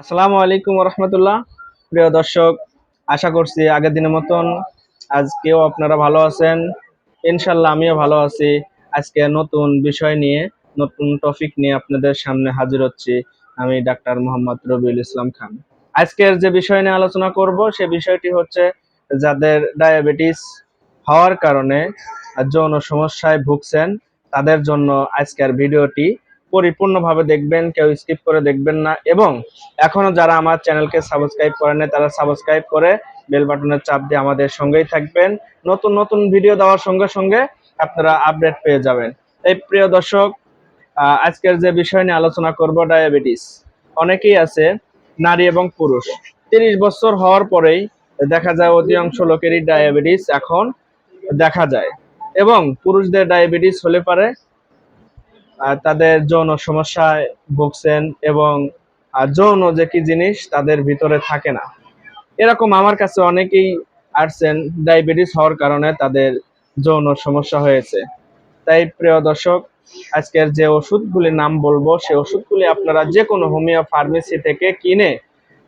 আসসালামু আলাইকুম রহমতুল্লাহ প্রিয় দর্শক, আশা করছি আগের দিনের মতন আজকেও আপনারা ভালো আছেন। ইনশাল্লাহ আমিও ভালো আছি। আজকে নতুন বিষয় নিয়ে, নতুন টপিক নিয়ে আপনাদের সামনে হাজির হচ্ছি আমি ডাক্তার মোহাম্মদ রবিউল ইসলাম খান। আজকের যে বিষয় নিয়ে আলোচনা করব, সে বিষয়টি হচ্ছে যাদের ডায়াবেটিস হওয়ার কারণে যৌন সমস্যায় ভুগছেন, তাদের জন্য আজকের ভিডিওটি পরিপূর্ণভাবে দেখবেন, কেউ স্কিপ করে দেখবেন না। এবং এখনও যারা আমার চ্যানেলকে সাবস্ক্রাইব করেন তারা সাবস্ক্রাইব করে বেল বাটনের চাপ দিয়ে আমাদের সঙ্গেই থাকবেন। নতুন নতুন ভিডিও দেওয়ার সঙ্গে সঙ্গে আপনারা আপডেট পেয়ে যাবেন। এই প্রিয় দর্শক আজকের যে বিষয় নিয়ে আলোচনা করব ডায়াবেটিস অনেকেই আছে, নারী এবং পুরুষ। তিরিশ বছর হওয়ার পরেই দেখা যায় অধিকাংশ লোকেরই ডায়াবেটিস এখন দেখা যায়। এবং পুরুষদের ডায়াবেটিস হলে পারে তাদের যৌন সমস্যায় ভুগছেন এবং যৌন যে কি জিনিস তাদের ভিতরে থাকে না। এরকম আমার কাছে অনেকেই আসছেন, ডায়াবেটিস হওয়ার কারণে তাদের যৌন সমস্যা হয়েছে। তাই প্রিয় দর্শক, আজকের যে ওষুধগুলির নাম বলব সেই ওষুধগুলি আপনারা যে কোনো হোমিও ফার্মেসি থেকে কিনে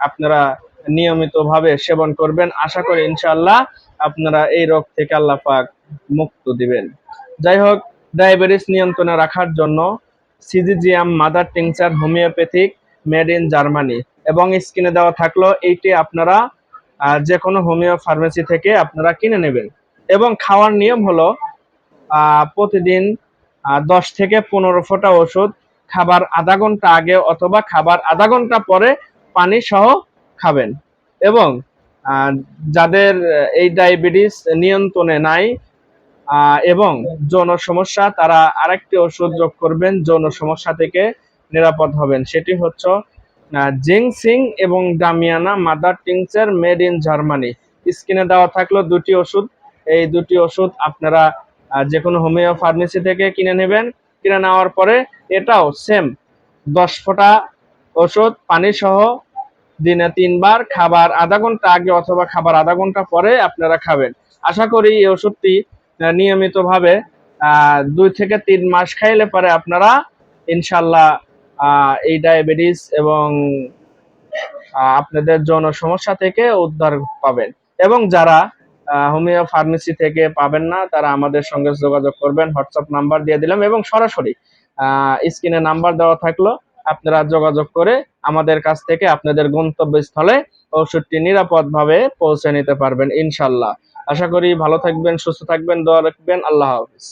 আপনারা নিয়মিতভাবে সেবন করবেন। আশা করি ইনশাআল্লাহ আপনারা এই রোগ থেকে আল্লাহ পাক মুক্ত দিবেন। যাই হোক ডায়াবেটিস নিয়ন্ত্রণে রাখার জন্য CGGM mother tincture homoeopathic made in Germany এবং স্ক্রিনে দেওয়া থাকল এইটি আপনারা যে কোনো হোমিও ফার্মেসি থেকে আপনারা কিনে নেবেন। এবং খাওয়ার নিয়ম হলো প্রতিদিন দশ থেকে পনেরো ফোঁটা ওষুধ, খাবার আধা ঘণ্টা আগে অথবা খাবার আধা ঘণ্টা পরে পানি সহ খাবেন। এবং যাদের এই ডায়াবেটিস নিয়ন্ত্রণে নাই এবং যৌন সমস্যা, তারা আরেকটি ওষুধ যোগ করবেন, যৌন সমস্যা থেকে নিরাপদ হবেন। সেটি হচ্ছে জিংসিং এবং damiana mother tincture made in Germany. স্ক্রিনে দেওয়া থাকল দুটি ওষুধ। এই দুটি ওষুধ আপনারা যে কোনো হোমিও ফার্মেসি থেকে কিনে নেবেন। কিনে নেওয়ার পরে এটাও সেম। দশ ফোঁটা ওষুধ, পানি সহ দিনে তিনবার, খাবার আধা ঘণ্টা আগে অথবা খাবার আধা ঘণ্টা পরে আপনারা খাবেন। আশা করি এই ওষুধটি নিয়মিতভাবে দুই থেকে তিন মাস খাইলে পরে আপনারা ইনশাল্লাহ এই ডায়াবেটিস এবং আপনাদের যৌন সমস্যা থেকে উদ্ধার পাবেন। এবং যারা হোমিও ফার্মেসি থেকে পাবেন না, তারা আমাদের সঙ্গে যোগাযোগ করবেন। হোয়াটসঅ্যাপ নাম্বার দিয়ে দিলাম এবং সরাসরি স্ক্রিনে নাম্বার দেওয়া থাকল, আপনারা যোগাযোগ করে আমাদের কাছ থেকে আপনাদের গন্তব্যস্থলে ওষুধটি নিরাপদভাবে পৌঁছে নিতে পারবেন, ইনশাল্লাহ। আশা করি ভালো থাকবেন সুস্থ থাকবেন দোয়া রাখবেন। আল্লাহ হাফিজ।